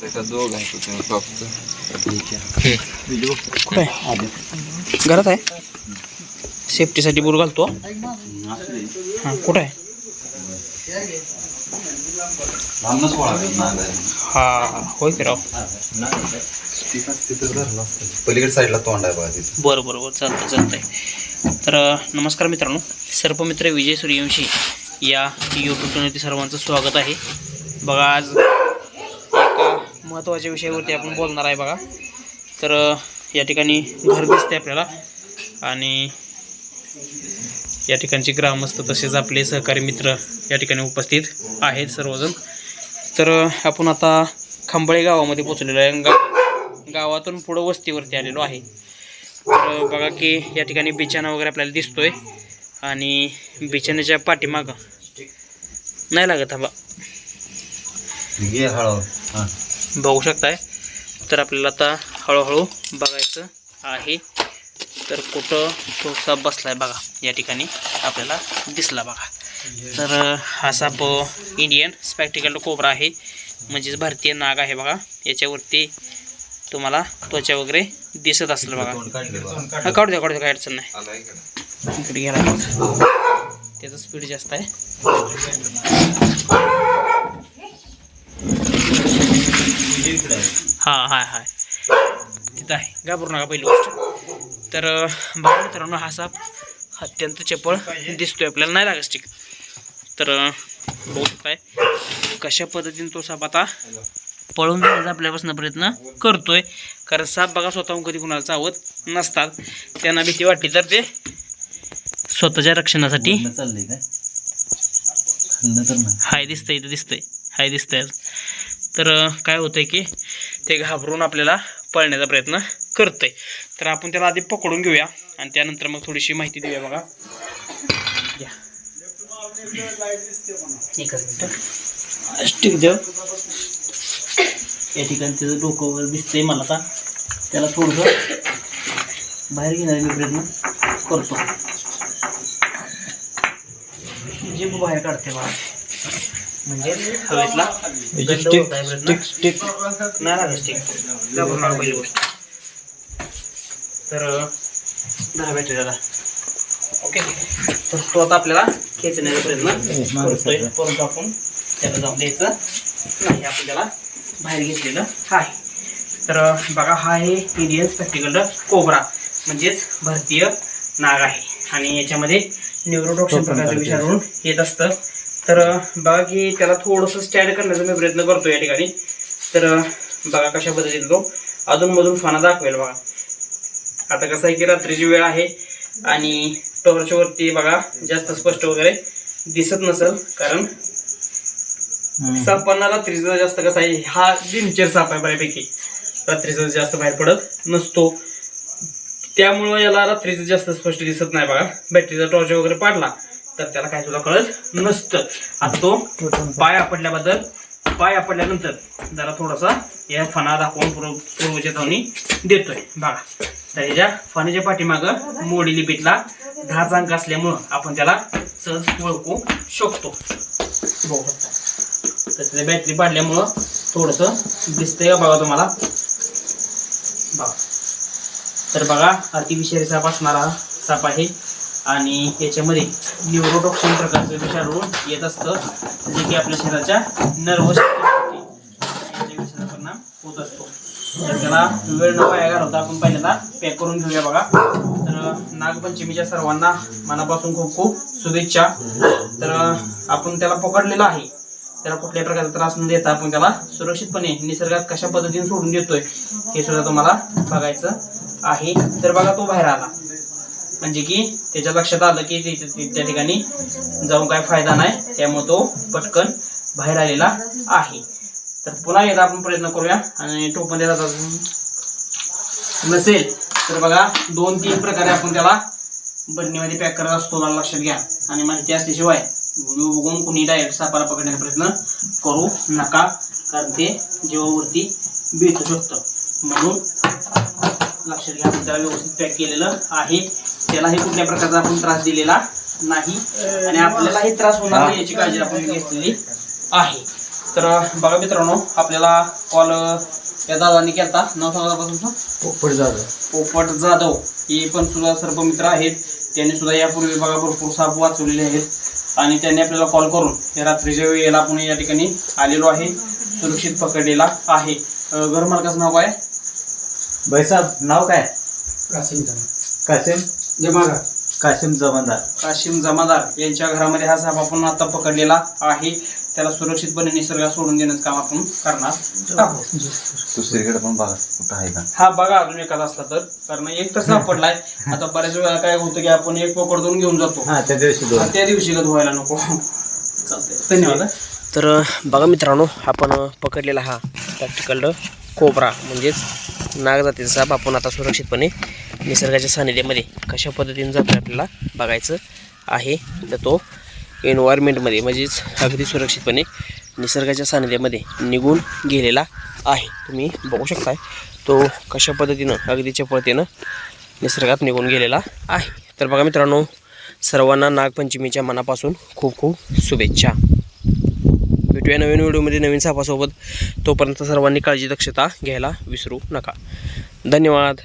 एका दोघ आहे घरात आहे सेफ्टीसाठी बूट घालतो हां कुठं आहे हा होय की राव पलीकडे साईडला तोंड आहे बघा तिथं बरं बरं बरं चालतं चालतंय तर नमस्कार मित्रांनो सर्पमित्र विजय सूर्यवंशी या यूट्यूब चॅनलवरती सर्वांचं स्वागत आहे बघा आज महत्त्वाच्या विषयावरती आपण बोलणार आहे बघा. तर या ठिकाणी घर दिसते आपल्याला. आणि या ठिकाणचे ग्रामस्थ तसेच आपले सहकारी मित्र या ठिकाणी उपस्थित आहेत सर्वजण. तर आपण आता खंबळे गावामध्ये पोचलेलो आहे. गा गावातून पुढं वस्तीवरती आलेलो आहे. तर बघा की या ठिकाणी बिछाना वगैरे आपल्याला दिसतोय. आणि बिछाण्याच्या पाठीमागं नाही लागत हा बा हां. बघू शकताय. तर आपल्याला आता हळूहळू बघायचं आहे. तर कुठं तो साप बसलाय बघा या ठिकाणी आपल्याला दिसला बघा. तर हा साप इंडियन स्पॅक्टिकल कोबरा आहे. म्हणजेच भारतीय नाग आहे बघा. याच्यावरती तुम्हाला त्वचा वगैरे दिसत असेल बघा. हा काढू द्या काढू द्या काय अडचण नाही. इकडे गेला. त्याचं स्पीड जास्त आहे. हां हाय हाय. तिथं आहे. घाबरू नका पहिली गोष्ट. तर बघा मित्रांनो हा साप अत्यंत चपळ दिसतोय आपल्याला. नाही लागत स्टिक तर बघू शकताय कशा पद्धतीने तो साप आता पळून जाण्याचा आपल्यापासून प्रयत्न करतोय. कारण साप बघा स्वतःहून कधी कुणाला चावत नसतात. त्यांना भीती वाटली तर ते स्वतःच्या रक्षणासाठी हाय दिसतंय इथं दिसतंय. हाय दिसतंय. तर काय होतं की ते घाबरून आपल्याला पळण्याचा प्रयत्न करतंय. तर आपण त्याला आधी पकडून घेऊया आणि त्यानंतर मग थोडीशी माहिती देऊया बघा. या. स्टिक देव या ठिकाणी त्याचं डोकं वगैरे दिसतंय मला आता. त्याला थोडंसं बाहेर घेण्याचा मी प्रयत्न करतो. जे बाहेर काढते मला म्हणजे हवेतला गंध होत आहे प्रयत्न नाही लागत स्टिक घाबरून नका पहिली गोष्ट. तर दहा ओके तर तो आता आपल्याला खेचण्याचा प्रयत्न करतोय. परंतु आपण त्याला जाऊन द्यायचं नाही आपण त्याला बाहेर घेतलेलं आहे. तर बघा हा आहे इंडियन स्पेक्टिकल कोबरा. म्हणजेच भारतीय नाग आहे. आणि याच्यामध्ये न्यूरोटॉक्सिन प्रकारचं विषाणू येत असतं. तर बघा की त्याला थोडंसं स्टँड करण्याचा मी प्रयत्न करतो या ठिकाणी. तर बघा कशा पद्धतीने तो अधूनमधून फाना दाखवेल बघा. आता कसं आहे की रात्रीची वेळ आहे आणि टॉर्चवरती बघा जास्त स्पष्ट वगैरे दिसत नसल कारण सापांना रात्रीचं जास्त कसं आहे हा दिनचर साप आहे बऱ्यापैकी. रात्रीचं जास्त बाहेर पडत नसतो. त्यामुळं याला रात्रीचं जास्त स्पष्ट दिसत नाही बघा. बॅटरीचा टॉर्च वगैरे पाडला. तर त्याला काय सुद्धा कळत नसतं. आता तो पाय आपटल्याबद्दल पाय आपटल्यानंतर जरा थोडासा या फणा दाखवून पूर्व पूर्वच्या धावणी देतोय. बघा. तर ह्याच्या फणीच्या पाठीमागं मोडी लिपीतला दहा अंक असल्यामुळं आपण त्याला सहज ओळखू शकतो. बघू शकता. तर त्याच्या बॅटरी पाडल्यामुळं थोडंसं दिसतंय हो बघा तुम्हाला. बघा. तर बघा अतिविषारी साप असणारा साप आहे. आणि याच्यामध्ये न्यूरोटॉक्सिन प्रकारचं विषाणू येत असतं जे की आपल्या शरीराच्या नर्वस विषाचा परिणाम होत. असतो. तर त्याला वेळ न पाया घालवता आपण पहिल्यांदा पॅक करून घेऊया बघा. तर नागपंचमीच्या सर्वांना मनापासून खूप खूप शुभेच्छा. तर आपण त्याला पकडलेलं आहे. त्याला कुठल्याही प्रकारचा त्रास न देता आपण त्याला सुरक्षितपणे निसर्गात कशा पद्धतीने सोडून देतोय हे सुद्धा तुम्हाला बघायचं आहे. तर बघा तो बाहेर आला. म्हणजे की त्याच्या लक्षात आलं की त्या ठिकाणी जाऊन काय फायदा नाही त्यामुळे तो पटकन बाहेर आलेला आहे. तर पुन्हा एकदा आपण प्रयत्न करूया आणि टोपण देतात नसेल तर बघा दोन तीन प्रकारे आपण त्याला बरणीमध्ये पॅक करत असतो मला लक्षात घ्या. आणि माहिती असल्याशिवाय व्हिडिओ बघून कुणी डायरेक्ट सापाला पकडण्याचा प्रयत्न करू नका कारण ते जीवावरती बेतू शकतं म्हणून लक्षात घ्या आपण त्याला व्यवस्थित पॅक केलेलं आहे. त्यालाही कुठल्या प्रकारचा आपण त्रास दिलेला नाही. आणि आपल्यालाही त्रास होणार नाही याची काळजी आपण घेतलेली आहे. तर बघा मित्रांनो आपल्याला कॉल या दादांनी केला नाव सांगा दादा तुमचं? पोपट झालं पोपट जाधव. ही पण सुद्धा सर्व मित्र आहेत. त्यांनी सुद्धा यापूर्वी बघा भरपूर साप वाचवलेले आहेत. आणि त्यांनी आपल्याला कॉल करून या रात्रीच्या वेळेला आपण या ठिकाणी आलेलो आहे. सुरक्षित पकडलेला आहे. घर मालकाचं नाव काय? बैसाब नाव काय? कासिम. जमादार. कासिम जमादार. काशिम जमादार. यांच्या घरामध्ये हा साप आपण आता पकडलेला आहे. त्याला सुरक्षितपणे निसर्गात सोडून देण्याचं काम आपण करणार आहोत. दुसरीकडे पण बघा कुठं आहे का? हा बघा अजून एखादा असला तर. कारण एक तर सापडलाय आता बऱ्याच वेळा काय होतं की आपण एक पकडून घेऊन जातो. हा त्या दिवशी हा, त्या दिवशी का धुवायला नको? चालतंय. धन्यवाद तर बघा मित्रांनो आपण पकडलेला हा प्रॅक्टिकल कोबरा म्हणजेच नागजातीचा साप आपण आता सुरक्षितपणे निसर्गाच्या सानिध्यामध्ये कशा पद्धतीने जातो आपल्याला बघायचं आहे. तर तो एन्व्हायरमेंटमध्ये म्हणजेच अगदी सुरक्षितपणे निसर्गाच्या सानिध्यामध्ये निघून गेलेला आहे. तुम्ही बघू शकताय तो कशा पद्धतीनं अगदी चपळतेनं निसर्गात निघून गेलेला आहे. तर बघा मित्रांनो सर्वांना नागपंचमीच्या मनापासून खूप खूप शुभेच्छा. भेटूया नवीन व्हिडिओमध्ये नवीन सापासोबत. तोपर्यंत सर्वांनी काळजी दक्षता घ्यायला विसरू नका. धन्यवाद.